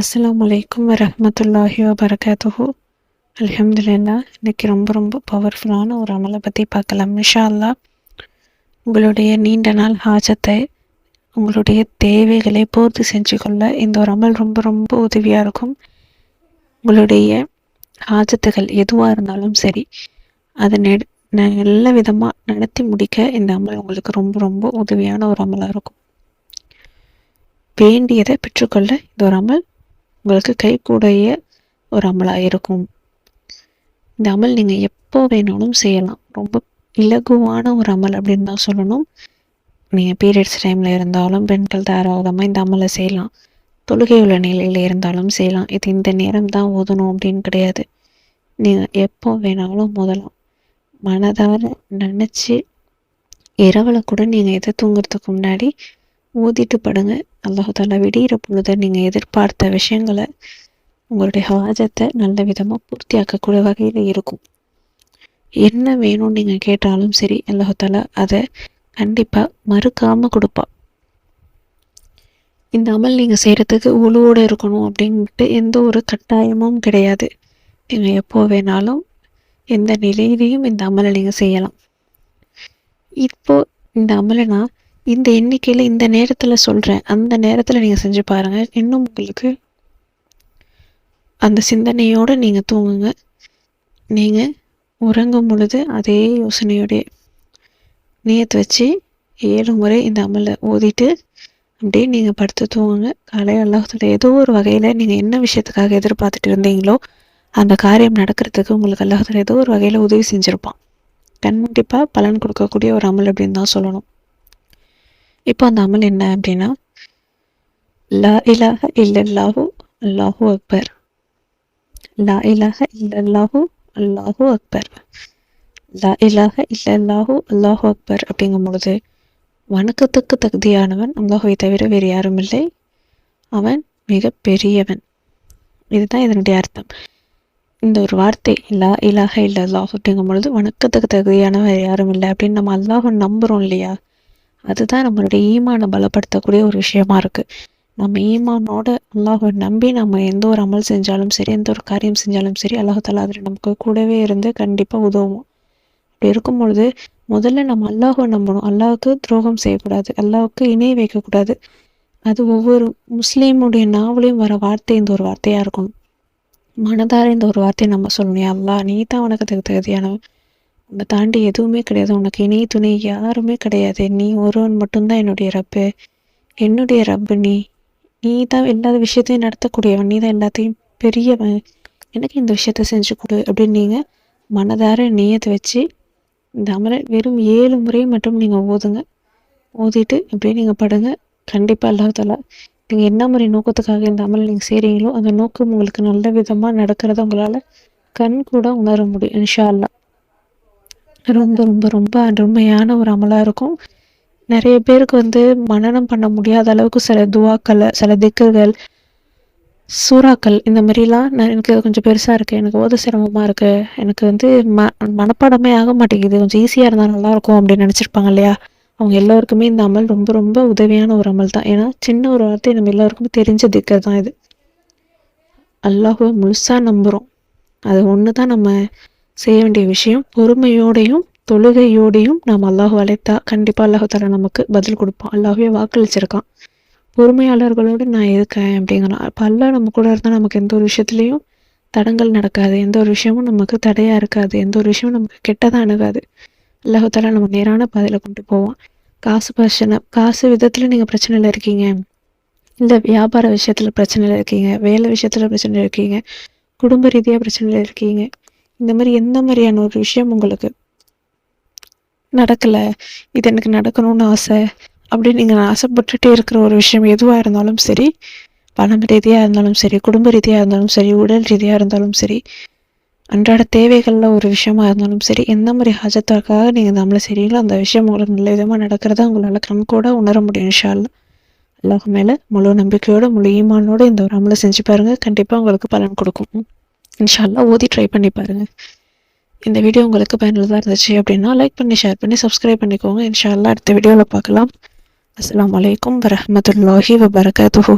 அஸ்லாம் வலைக்கம் வரமத்துல்லாஹி வபரகாத்துஹு. அலமதுல்லா இன்னைக்கு ரொம்ப ரொம்ப பவர்ஃபுல்லான ஒரு அமலை பற்றி பார்க்கலாம். இன்ஷா அல்லாஹ் உங்களுடைய நீண்ட நாள் ஹாஜத்தை உங்களுடைய தேவைகளை பூர்த்தி செஞ்சு கொள்ள இந்த ஒரு அமல் ரொம்ப ரொம்ப உதவியாக இருக்கும். உங்களுடைய ஹாஜத்துகள் எதுவாக இருந்தாலும் சரி அதை நெ நல்ல விதமாக நடத்தி முடிக்க இந்த அமல் உங்களுக்கு ரொம்ப ரொம்ப உதவியான ஒரு அமலாக இருக்கும். வேண்டியதை பெற்றுக்கொள்ள இந்த ஒரு அமல் உங்களுக்கு கைகூடைய ஒரு அமலாக இருக்கும். இந்த அமல் நீங்கள் எப்போ வேணாலும் செய்யலாம். ரொம்ப இலகுவான ஒரு அமல் அப்படின்னு தான் சொல்லணும். நீங்கள் பீரியட்ஸ் டைமில் இருந்தாலும் பெண்கள் தாராளமாக இந்த அமலை செய்யலாம். தொழுகை உள்ள நிலையில் இருந்தாலும் செய்யலாம். இது இந்த நேரம் தான் ஓதணும் அப்படின்னு கிடையாது. நீங்கள் எப்போ வேணாலும் முதலாம் மனதார நினச்சி இரவில் கூட நீங்கள் எதை தூங்குறதுக்கு முன்னாடி ஊதிட்டு படுங்க. அல்லாஹால விடிகிற பொழுது நீங்கள் எதிர்பார்த்த விஷயங்களை உங்களுடைய ஹாஜத்தை நல்ல விதமாக பூர்த்தியாக்கக்கூடிய வகையில் இருக்கும். என்ன வேணும்னு நீங்கள் கேட்டாலும் சரி அல்லாஹால அதை கண்டிப்பாக மறுக்காமல் கொடுப்பா. இந்த அமல் நீங்கள் செய்கிறதுக்கு உழுவோடு இருக்கணும் அப்படின்ட்டு எந்த ஒரு கட்டாயமும் கிடையாது. நீங்கள் எப்போ வேணாலும் எந்த நிலையிலையும் இந்த அமலை நீங்கள் செய்யலாம். இப்போ இந்த அமலை நான் இந்த எண்ணிக்கையில் இந்த நேரத்தில் சொல்கிறேன் அந்த நேரத்தில் நீங்கள் செஞ்சு பாருங்கள் இன்னும் உங்களுக்கு அந்த சிந்தனையோடு நீங்கள் தூங்குங்க. நீங்கள் உறங்கும் பொழுது அதே யோசனையோடைய நேயத்தை வச்சு ஏழு முறை இந்த அமலை ஓதிட்டு அப்படியே நீங்கள் படுத்து தூங்குங்க. காலையில் அல்லாஹத்தோட ஏதோ ஒரு வகையில் நீங்கள் என்ன விஷயத்துக்காக எதிர்பார்த்துட்டு இருந்தீங்களோ அந்த காரியம் நடக்கிறதுக்கு உங்களுக்கு அல்லாஹத்தோட ஏதோ ஒரு வகையில் உதவி செஞ்சுருப்பான். கண்டிப்பாக பலன் கொடுக்கக்கூடிய ஒரு அமல் அப்படின்னு தான் சொல்லணும். இப்போ அந்த அமல் என்ன அப்படின்னா லா இலாஹ இல்லல்லாஹு அல்லாஹு அக்பர். லா இலாக இல்லல்லாஹு அல்லாஹு அக்பர். லா இலாக இல்லல்லாஹு அல்லாஹு அக்பர் அப்படிங்கும் பொழுது வணக்கத்துக்கு தகுதியானவன் அல்லாஹுவை தவிர வேறு யாரும் இல்லை. அவன் மிக பெரியவன். இதுதான் இதனுடைய அர்த்தம். இந்த ஒரு வார்த்தை லா இலாக இல்லை அல்லாஹ் அப்படிங்கும் பொழுது வணக்கத்துக்கு தகுதியானவன் வேறு யாரும் இல்லை அப்படின்னு நம்ம அல்லாஹ் நம்புகிறோம் இல்லையா? அதுதான் நம்மளுடைய ஈமானை பலப்படுத்தக்கூடிய ஒரு விஷயமா இருக்குது நம்ம ஈமானோட அல்லாஹை நம்பி நம்ம எந்த ஒரு அமல் செஞ்சாலும் சரி எந்த ஒரு காரியம் செஞ்சாலும் சரி அல்லாஹால அதில் நமக்கு கூடவே இருந்து கண்டிப்பாக உதவும். அப்படி இருக்கும் பொழுது முதல்ல நம்ம அல்லாஹை நம்பணும். அல்லாஹுக்கு துரோகம் செய்யக்கூடாது. அல்லாஹுக்கு இணை வைக்கக்கூடாது. அது ஒவ்வொரு முஸ்லீமுடைய நாவலையும் வர வார்த்தை இந்த ஒரு வார்த்தையாக இருக்கணும் மனதார இந்த ஒரு வார்த்தையை நம்ம சொல்லணும். அல்லா நீ தான் உனக்கு தகுதியானவன். உன்னை தாண்டி எதுவுமே கிடையாது. உனக்கு இணை துணை யாருமே கிடையாது. நீ ஒருவன் மட்டும்தான் என்னுடைய ரப்பு. என்னுடைய ரப்பு நீ நீ தான் எல்லா விஷயத்தையும் நடத்தக்கூடியவன். நீ தான் எல்லாத்தையும் பெரியவன். எனக்கு இந்த விஷயத்த செஞ்சு கொடு அப்படின்னு நீங்கள் மனதார நீயத்தை வச்சு இந்த அமலை வெறும் ஏழு முறை மட்டும் நீங்கள் ஓதுங்க. ஓதிட்டு அப்படியே நீங்கள் படுங்க. கண்டிப்பாக அல்லாஹால நீங்கள் என்ன மாதிரி நோக்கத்துக்காக இந்த அமல் நீங்கள் செய்கிறீங்களோ அந்த நோக்கம் உங்களுக்கு நல்ல விதமாக நடக்கிறத உங்களால் கண் கூட உணர முடியும் இன்ஷா அல்லா ரொம்ப ரொம்ப ரொம்ப அருமையான ஒரு அமலாக இருக்கும். நிறைய பேருக்கு வந்து மனநம் பண்ண முடியாத அளவுக்கு சில துவாக்களை சில திக்குகள் சூறாக்கள் இந்த மாதிரிலாம் நான் எனக்கு கொஞ்சம் பெருசாக இருக்குது எனக்கு ஓத சிரமமாக இருக்குது எனக்கு வந்து ம மனப்பாடமே ஆக மாட்டேங்குது. கொஞ்சம் ஈஸியாக இருந்தால் நல்லாயிருக்கும் அப்படின்னு நினச்சிருப்பாங்க இல்லையா? அவங்க எல்லோருக்குமே இந்த அமல் ரொம்ப ரொம்ப உதவியான ஒரு அமல் தான். ஏன்னா சின்ன ஒரு வார்த்தை நம்ம எல்லாருக்குமே தெரிஞ்ச திக்கர் தான் இது. அல்லாஹுவை முழுசாக நம்புகிறோம் அது ஒன்று தான் நம்ம செய்ய வேண்டிய விஷயம் பொறுமையோடையும் தொழுகையோடையும் நாம் அல்லாஹு அழைத்தா கண்டிப்பாக அல்லாஹு தர நமக்கு பதில் கொடுப்பான். அல்லாஹுவே வாக்களிச்சிருக்கான். பொறுமையாளர்களோடு நான் இருக்கேன் அப்படிங்கிறான். அப்போ அல்லா நம்ம கூட இருந்தால் நமக்கு எந்த ஒரு விஷயத்துலையும் தடங்கள் நடக்காது. எந்த ஒரு விஷயமும் நமக்கு தடையாக இருக்காது. எந்த ஒரு விஷயமும் நமக்கு கெட்டதாக அணுகாது. அல்லாஹு தலா நம்ம நேரான பாதையில் கொண்டு போவோம் காசு பிரச்சனை காசு விதத்தில் நீங்கள் பிரச்சனையில் இருக்கீங்க. இல்லை வியாபார விஷயத்தில் பிரச்சனையில் இருக்கீங்க. வேலை விஷயத்தில் பிரச்சனையில் இருக்கீங்க. குடும்ப ரீதியாக பிரச்சனையில் இருக்கீங்க. இந்த மாதிரி எந்த மாதிரியான ஒரு விஷயம் உங்களுக்கு நடக்கலை? இது எனக்கு நடக்கணும்னு ஆசை அப்படின்னு நீங்கள் ஆசைப்பட்டுட்டே இருக்கிற ஒரு விஷயம் எதுவாக இருந்தாலும் சரி பணம் ரீதியாக இருந்தாலும் சரி குடும்ப ரீதியாக இருந்தாலும் சரி உடல் ரீதியாக இருந்தாலும் சரி அன்றாட தேவைகளில் ஒரு விஷயமா இருந்தாலும் சரி எந்த மாதிரி ஹாஜத்திற்காக நீங்கள் நம்மளை சரியில்லை அந்த விஷயம் உங்களுக்கு நல்ல விதமாக நடக்கிறத உங்களால் கண்கூட உணர முடியும் ஷால்ல அல்லாஹ் மேலே முழு நம்பிக்கையோட முழு ஈமானோட இந்த ஒரு அமலை செஞ்சு பாருங்கள் கண்டிப்பாக உங்களுக்கு பலன் கொடுக்கும். இன்ஷால்லா ஓதி ட்ரை பண்ணி பாருங்கள் இந்த வீடியோ உங்களுக்கு பயனுள்ளதாக இருந்துச்சு அப்படின்னா லைக் பண்ணி ஷேர் பண்ணி சப்ஸ்கிரைப் பண்ணிக்கோங்க. இன்ஷால்லா அடுத்த வீடியோவில் பார்க்கலாம். அஸ்லாம் வலைக்கம் வரமத்துல்லாஹி வபரகாத்துஹூ.